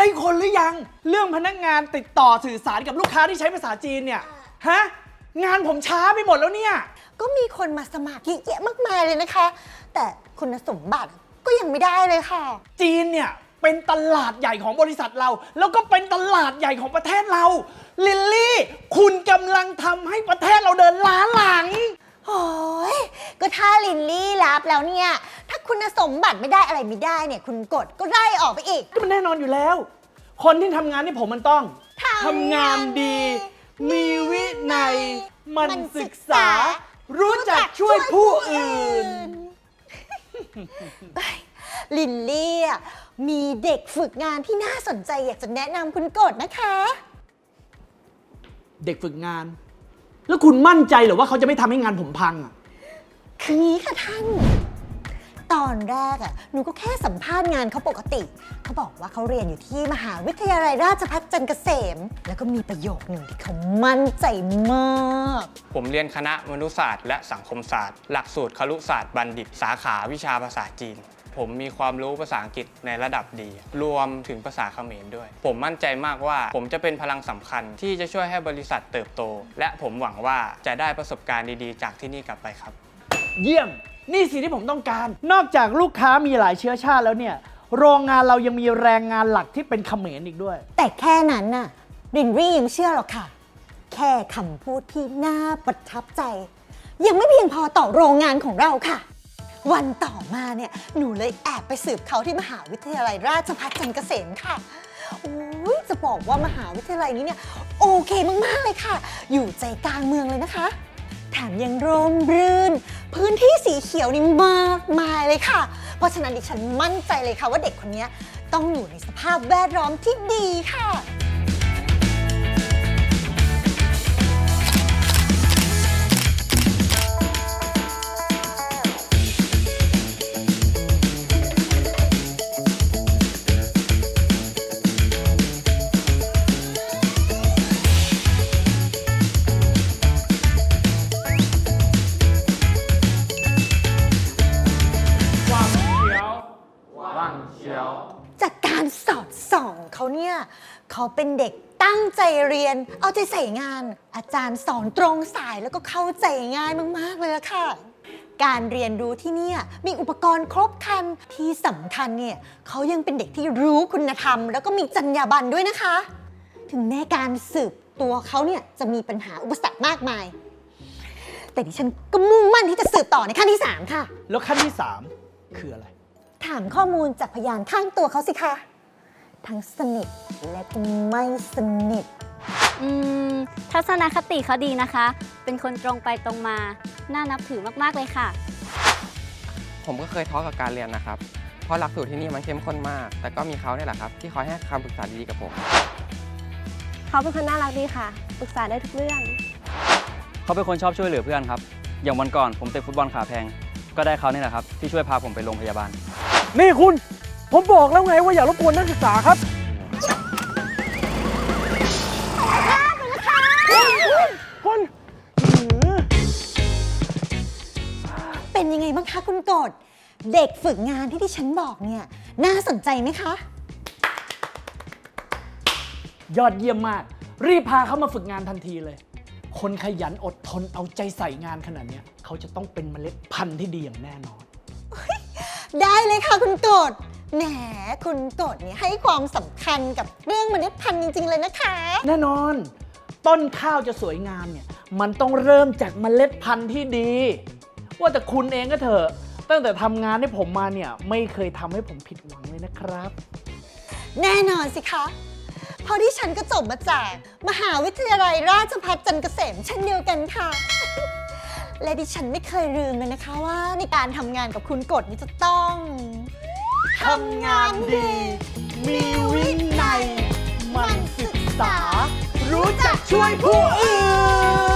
ลิลลี่ได้คนหรือยังเรื่องพนักงานติดต่อสื่อสารกับลูกค้าที่ใช้ภาษาจีนเนี่ยฮะงานผมช้าไปหมดแล้วเนี่ย ก็มีคนมาสมัครเยอะแยะมากมายเลยนะคะ แต่คุณสมบัติก็ยังไม่ได้เลยค่ะ จีนเนี่ยเป็นตลาดใหญ่ของบริษัทเรา แล้วก็เป็นตลาดใหญ่ของประเทศเรา ลิลลี่ คุณกำลังทำให้ประเทศเราเดินล้าหลัง โอ้ยก็ถ้าลินลี่รับแล้วเนี่ยถ้า คุณสมบัติไม่ได้อะไรไม่ได้เนี่ย คุณกดก็ไล่ออกไปอีก ก็มันแน่นอนอยู่แล้ว คนที่ทำงานที่ผมมันต้องทำงานดี มีวินัย มันมันศึศึกกษาษา รู้จักช่วยผู้อื่นเอ้ยลินลี่อะมีเด็กฝึกงานที่น่าสนใจอยากจะแนะนำคุณกดนะคะ เด็กฝึกงาน แล้วคุณมั่นใจเหรือว่าเขาจะไม่ทำให้งานผมพังอะคืองี้ค่ะท่านต อนแรกอะหนูก็แค่สัมภาษณ์งานเขาปกติ เขาบอกว่าเขาเรียนอยู่ที่มหาวิทยาลัยราชภัฏจันทร์เกษม แล้วก็มีประโยคหนึ่งที่เขามั่นใจมาก ผมเรียนคณะมนุษยศาสตร์และสังคมศาสตร์ หลักสูตรครุศาสตร์บัณฑิต สาขาวิชาภาษาจีน ผมมีความรู้ภาษาอังกฤษในระดับดี รวมถึงภาษาเขมรด้วย ผมมั่นใจมากว่า ผมจะเป็นพลังสำคัญที่จะช่วยให้บริษัทเติบโต และผมหวังว่าจะได้ประสบการณ์ดีๆ จากที่นี่กลับไปครับ เยี่ยม นี่สิ่งที่ผมต้องการ นอกจากลูกค้ามีหลายเชื้อชาติแล้วเนี่ย โรงงานเรายังมีแรงงานหลักที่เป็นเขมรอีกด้วย แต่แค่นั้นน่ะรินรี่ยังเชื่อหรอกค่ะ แค่คำพูดที่น่าประทับใจ ยังไม่เพียงพอต่อโรงงานของเราค่ะ วันต่อมาเนี่ยหนูเลยแอบไปสืบเขาที่มหาวิทยาลัยราชภัฏจันทร์เกษมค่ะโอ้ยจะบอกว่ามหาวิทยาลัยนี้เนี่ยโอเคมาก ๆ เลยค่ะ อยู่ใจกลางเมืองเลยนะคะ แถมยังร่มรื่น พื้นที่สีเขียวนี่มากมายเลยค่ะ เพราะฉะนั้นดิฉันมั่นใจเลยค่ะว่าเด็กคนนี้ต้องอยู่ในสภาพแวดล้อมที่ดีค่ะ เขาเนี่ยเขาเป็นเด็กตั้งใจเรียน เอาใจใส่งาน อาจารย์สอนตรงสายแล้วก็เข้าใจง่ายมาก ๆ เลยละค่ะ การเรียนรู้ที่เนี่ยมีอุปกรณ์ครบครันที่สำคัญเนี่ยเขายังเป็นเด็กที่รู้คุณธรรม แล้วก็มีจรรยาบรรณด้วยนะคะ ถึงแม้การสืบตัวเขาเนี่ยจะมีปัญหาอุปสรรคมากมาย แต่ดิฉันก็มุ่งมั่นที่จะสืบต่อในขั้นที่ 3 ค่ะ แล้วขั้นที่ 3 คืออะไร ถามข้อมูลจากพยานข้างตัวเขาสิคะ ทั้งสนิท และก็ไม่สนิท อืม ทัศนคติเขาดีนะคะ เป็นคนตรงไปตรงมา น่านับถือมาก ๆ เลยค่ะ ผมก็เคยท้อกับการเรียนนะครับ เพราะหลักสูตรที่นี่มันเข้มข้นมาก แต่ก็มีเขาเนี่ยแหละครับ ที่คอยให้คำปรึกษาดีๆกับผม เขาเป็นคนน่ารักดีค่ะ ปรึกษาได้ทุกเรื่อง เขาเป็นคนชอบช่วยเหลือเพื่อนครับ อย่างวันก่อนผมเตะฟุตบอลขาแพง ก็ได้เขานี่แหละครับที่ช่วยพาผมไปโรงพยาบาล นี่คุณ ผมบอกแล้วไงว่าอย่ารบกวนนักศึกษาครับ ไงบ้างคะคุณกฎเด็กฝึกงานที่ที่ฉันบอกเนี่ยน่าสนใจไหมคะ ยอดเยี่ยมมาก รีบพาเขามาฝึกงานทันทีเลย คนขยันอดทนเอาใจใส่งานขนาดเนี้ยเขาจะต้องเป็นเมล็ดพันธุ์ที่ดีอย่างแน่นอน ได้เลยค่ะคุณกฎแหมคุณกฎเนี่ยให้ความสำคัญกับเรื่องเมล็ดพันธุ์จริง ๆ เลยนะคะ แน่นอน ต้นข้าวจะสวยงามเนี่ยมันต้องเริ่มจากเมล็ดพันธุ์ที่ดี ว่าแต่คุณเองก็เถอะ ตั้งแต่ทำงานให้ผมมาเนี่ย ไม่เคยทำให้ผมผิดหวังเลยนะครับ แน่นอนสิคะ เพราะที่ฉันก็จบมาจาก มหาวิทยาลัยราชภัฏจันทร์เกษมเช่นเดียวกันค่ะ และดิฉันไม่เคยลืมเลยนะคะว่าในการทำงานกับคุณกฎนี่จะต้องทำงานดี มีวินัยมันศึกษา รู้จักช่วยผู้อื่น